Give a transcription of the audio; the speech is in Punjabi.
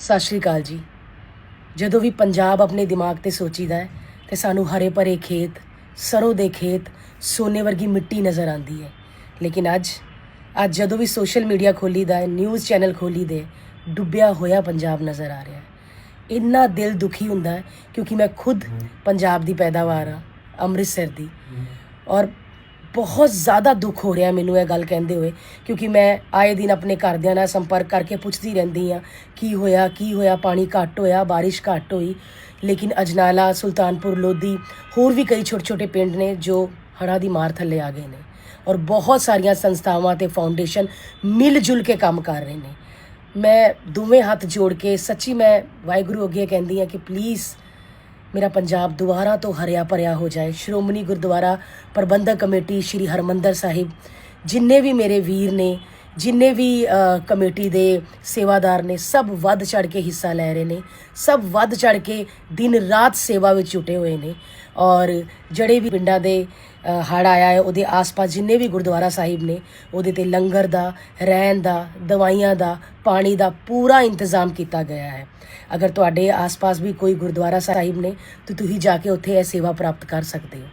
ਸਤਿ ਸ਼੍ਰੀ ਅਕਾਲ ਜੀ। ਜਦੋਂ ਵੀ ਪੰਜਾਬ ਆਪਣੇ ਦਿਮਾਗ ਤੇ ਸੋਚੀਦਾ ਹੈ ਤੇ ਸਾਨੂੰ ਹਰੇ ਭਰੇ ਖੇਤ ਸਰੋਂ ਦੇ ਖੇਤ ਸੋਨੇ ਵਰਗੀ ਮਿੱਟੀ ਨਜ਼ਰ ਆਉਂਦੀ ਹੈ। ਲੇਕਿਨ ਅੱਜ ਅੱਜ ਜਦੋਂ ਵੀ ਸੋਸ਼ਲ ਮੀਡੀਆ ਖੋਲੀਦਾ ਹੈ ਨਿਊਜ਼ ਚੈਨਲ ਖੋਲੀਦੇ ਡੁੱਬਿਆ ਹੋਇਆ ਪੰਜਾਬ ਨਜ਼ਰ ਆ ਰਿਹਾ ਹੈ। ਇੰਨਾ ਦਿਲ ਦੁਖੀ ਹੁੰਦਾ ਹੈ ਕਿਉਂਕਿ ਮੈਂ ਖੁਦ ਪੰਜਾਬ ਦੀ ਪੈਦਾਵਾਰ ਆ ਅੰਮ੍ਰਿਤਸਰ ਦੀ। ਔਰ ਬਹੁਤ ਜ਼ਿਆਦਾ ਦੁੱਖ ਹੋ ਰਿਹਾ ਮੈਨੂੰ ਇਹ ਗੱਲ ਕਹਿੰਦੇ ਹੋਏ, ਕਿਉਂਕਿ ਮੈਂ ਆਏ ਦਿਨ ਆਪਣੇ ਘਰਦਿਆਂ ਨਾਲ ਸੰਪਰਕ ਕਰਕੇ ਪੁੱਛਦੀ ਰਹਿੰਦੀ ਆ ਕੀ ਹੋਇਆ ਕੀ ਹੋਇਆ, ਪਾਣੀ ਘੱਟ ਹੋਇਆ, ਬਾਰਿਸ਼ ਘੱਟ ਹੋਈ। ਲੇਕਿਨ ਅਜਨਾਲਾ, ਸੁਲਤਾਨਪੁਰ, ਲੋਧੀ, ਹੋਰ ਵੀ ਕਈ ਛੋਟੇ ਛੋਟੇ ਪਿੰਡ ਨੇ ਜੋ ਹੜ੍ਹਾਂ ਦੀ ਮਾਰ ਥੱਲੇ ਆ ਗਏ ਨੇ ਔਰ ਬਹੁਤ ਸਾਰੀਆਂ ਸੰਸਥਾਵਾਂ ਤੇ ਫਾਊਂਡੇਸ਼ਨ ਮਿਲ ਜੁਲ ਕੇ ਕੰਮ ਕਰ ਰਹੇ ਨੇ। ਮੈਂ ਦੋਵੇਂ ਹੱਥ ਜੋੜ ਕੇ ਸੱਚੀ ਮੈਂ ਵਾਹਿਗੁਰੂ ਅੱਗੇ ਕਹਿੰਦੀ ਆ ਕਿ ਪਲੀਜ਼ ਮੇਰਾ ਪੰਜਾਬ ਦੁਬਾਰਾ ਤੋਂ ਹਰਿਆ ਭਰਿਆ ਹੋ ਜਾਏ। ਸ਼੍ਰੋਮਣੀ ਗੁਰਦੁਆਰਾ ਪ੍ਰਬੰਧਕ ਕਮੇਟੀ ਸ਼੍ਰੀ ਹਰਮੰਦਰ ਸਾਹਿਬ, ਜਿੰਨੇ ਵੀ ਮੇਰੇ ਵੀਰ ਨੇ ਜਿੰਨੇ ਵੀ ਕਮੇਟੀ ਦੇ ਸੇਵਾਦਾਰ ਨੇ, ਸਭ ਵੱਧ ਚੜ ਕੇ ਹਿੱਸਾ ਲੈ ਰਹੇ ਨੇ, ਸਭ ਵੱਧ ਚੜ ਕੇ ਦਿਨ ਰਾਤ ਸੇਵਾ ਵਿੱਚ ਜੁਟੇ ਹੋਏ ਨੇ ਔਰ ਜਿਹੜੇ ਵੀ ਪਿੰਡਾਂ ਦੇ ਹੜ ਆਇਆ ਹੈ, ਉਹਦੇ ਆਸ-ਪਾਸ ਜਿੰਨੇ ਵੀ ਗੁਰਦੁਆਰਾ ਸਾਹਿਬ ਨੇ, ਉਹਦੇ ਤੇ ਲੰਗਰ ਦਾ, ਰਹਿਣ ਦਾ, ਦਵਾਈਆਂ ਦਾ, ਪਾਣੀ ਦਾ ਪੂਰਾ ਇੰਤਜ਼ਾਮ ਕੀਤਾ ਗਿਆ ਹੈ। ਅਗਰ ਤੁਹਾਡੇ ਆਸ-ਪਾਸ ਵੀ ਕੋਈ ਗੁਰਦੁਆਰਾ ਸਾਹਿਬ ਨੇ, ਤਾਂ ਤੁਸੀਂ ਜਾ ਕੇ ਉੱਥੇ ਇਹ ਸੇਵਾ ਪ੍ਰਾਪਤ ਕਰ ਸਕਦੇ ਹੋ।